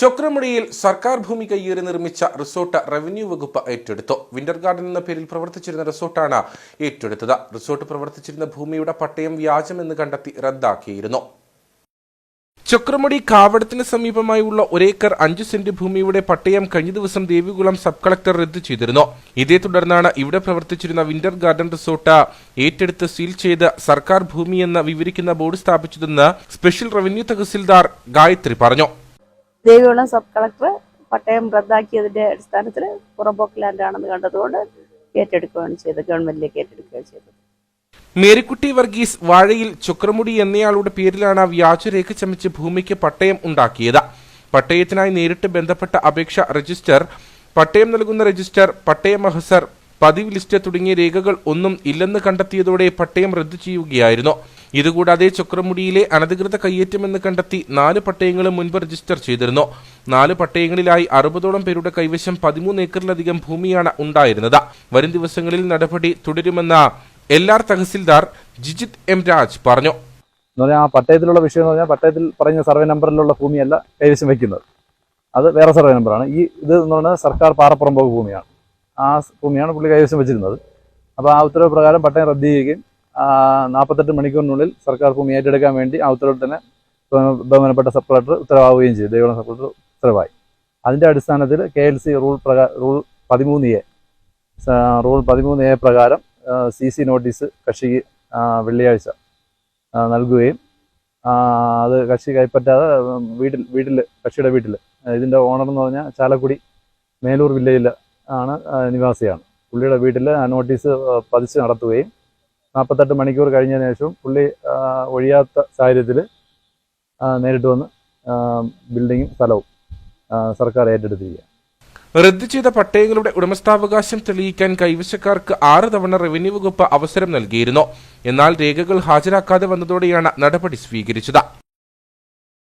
ചൊക്രമുടിയിൽ സർക്കാർ ഭൂമി കയ്യേറി നിർമ്മിച്ച റിസോർട്ട് റവന്യൂ വകുപ്പ് ഏറ്റെടുത്തു. വിന്റർ ഗാർഡൻ എന്ന പേരിൽ പ്രവർത്തിച്ചിരുന്ന റിസോർട്ടാണ് ഏറ്റെടുത്തത്. റിസോർട്ട് പ്രവർത്തിച്ചിരുന്ന ഭൂമിയുടെ പട്ടയം വ്യാജമെന്ന് കണ്ടെത്തി റദ്ദാക്കിയിരുന്നു. ചക്രമുടി കാവടത്തിന് സമീപമായുള്ള ഒരേക്കർ അഞ്ച് സെന്റ് ഭൂമിയുടെ പട്ടയം കഴിഞ്ഞ ദിവസം ദേവികുളം സബ് കളക്ടർ റദ്ദ് ചെയ്തിരുന്നു. ഇതേ തുടർന്നാണ് ഇവിടെ പ്രവർത്തിച്ചിരുന്ന വിന്റർ ഗാർഡൻ റിസോർട്ട് ഏറ്റെടുത്ത് സീൽ ചെയ്ത് സർക്കാർ ഭൂമിയെന്ന് വിവരിക്കുന്ന ബോർഡ് സ്ഥാപിച്ചതെന്ന് സ്പെഷ്യൽ റവന്യൂ തഹസിൽദാർ ഗായത്രി പറഞ്ഞു. ദേവികുളം സബ് കളക്ടർ പട്ടയം റദ്ദാക്കിയതിന്റെ അടിസ്ഥാനത്തിൽ പുറമ്പോക്ക് ലാൻഡാണെന്ന് കണ്ടതുകൊണ്ട് ഏറ്റെടുക്കുകയാണ് ചെയ്തത് ഗവൺമെന്റിലേക്ക് ഏറ്റെടുക്കുകയാണ് ചെയ്തത്. മേരിക്കുട്ടി വർഗീസ് വാഴയിൽ ചുക്രമുടി എന്നയാളുടെ പേരിലാണ് വ്യാജരേഖ ചമച്ച് ഭൂമിക്ക് പട്ടയം ഉണ്ടാക്കിയത്. പട്ടയത്തിനായി നേരിട്ട് ബന്ധപ്പെട്ട അപേക്ഷ രജിസ്റ്റർ പട്ടയം നൽകുന്ന രജിസ്റ്റർ പട്ടയ മഹസർ പതിവ് ലിസ്റ്റ് തുടങ്ങിയ രേഖകൾ ഒന്നും ഇല്ലെന്ന് കണ്ടെത്തിയതോടെ പട്ടയം റദ്ദു ചെയ്യുകയായിരുന്നു. ഇതുകൂടാതെ ചുക്രമുടിയിലെ അനധികൃത കയ്യേറ്റമെന്ന് കണ്ടെത്തി നാല് പട്ടയങ്ങളും മുൻപ് രജിസ്റ്റർ ചെയ്തിരുന്നു. നാല് പട്ടയങ്ങളിലായി അറുപതോളം പേരുടെ കൈവശം പതിമൂന്ന് ഏക്കറിലധികം ഭൂമിയാണ് ഉണ്ടായിരുന്നത്. വരും ദിവസങ്ങളിൽ നടപടി തുടരുമെന്ന് L R tahsildar Jijith M Raj പറഞ്ഞു. ആ പട്ടയത്തിലുള്ള വിഷയം എന്ന് പറഞ്ഞാൽ പട്ടയത്തിൽ പറഞ്ഞ സർവേ നമ്പറിലുള്ള ഭൂമിയല്ല കൈവശം വയ്ക്കുന്നത് അത് വേറെ സർവേ നമ്പറാണ്. ഈ ഇത് എന്ന് പറഞ്ഞാൽ സർക്കാർ പാറപ്പുറമ്പോക്ക് ഭൂമിയാണ്. ആ ഭൂമിയാണ് പുള്ളി കൈവശം വെച്ചിരുന്നത്. അപ്പോൾ ആ ഉത്തരവ് പ്രകാരം പട്ടയം റദ്ദ് ചെയ്യുകയും നാൽപ്പത്തെട്ട് മണിക്കൂറിനുള്ളിൽ സർക്കാർ ഭൂമി ഏറ്റെടുക്കാൻ വേണ്ടി ആ ഉത്തരവിൽ തന്നെ ബഹു- ബഹുമാനപ്പെട്ട സബ് കളക്ടർ ഉത്തരവാവുകയും ചെയ്തു. ദേവളം സബ് കളക്ടർ ഉത്തരവായി. അതിന്റെ അടിസ്ഥാനത്തിൽ കെ എൽ സി റൂൾ പ്രകാ റൂൾ പതിമൂന്ന് എ റൂൾ പതിമൂന്ന് എ പ്രകാരം സി സി നോട്ടീസ് കക്ഷിക്ക് വെള്ളിയാഴ്ച നൽകുകയും അത് കക്ഷി കൈപ്പറ്റാതെ വീട്ടിൽ വീട്ടിൽ കക്ഷിയുടെ വീട്ടിൽ ഇതിന്റെ ഓണർ എന്ന് പറഞ്ഞാൽ ചാലക്കുടി മേലൂർ വില്ലേജിൽ ആണ് നിവാസിയാണ്. പുള്ളിയുടെ വീട്ടിൽ നോട്ടീസ് പതിച്ച് നടത്തുകയും നാൽപ്പത്തെട്ട് മണിക്കൂർ കഴിഞ്ഞതിന് ശേഷം പുള്ളി ഒഴിയാത്ത സാഹചര്യത്തിൽ നേരിട്ട് വന്ന് ബിൽഡിങ്ങും സ്ഥലവും സർക്കാർ ഏറ്റെടുത്തിരിക്കുക റദ്ദു ചെയ്ത പട്ടയങ്ങളുടെ ഉടമസ്ഥാവകാശം തെളിയിക്കാൻ കൈവശക്കാർക്ക് ആറ് തവണ റവന്യൂ വകുപ്പ് അവസരം നൽകിയിരുന്നു. എന്നാൽ രേഖകൾ ഹാജരാക്കാതെ വന്നതോടെയാണ് നടപടി സ്വീകരിച്ചത്.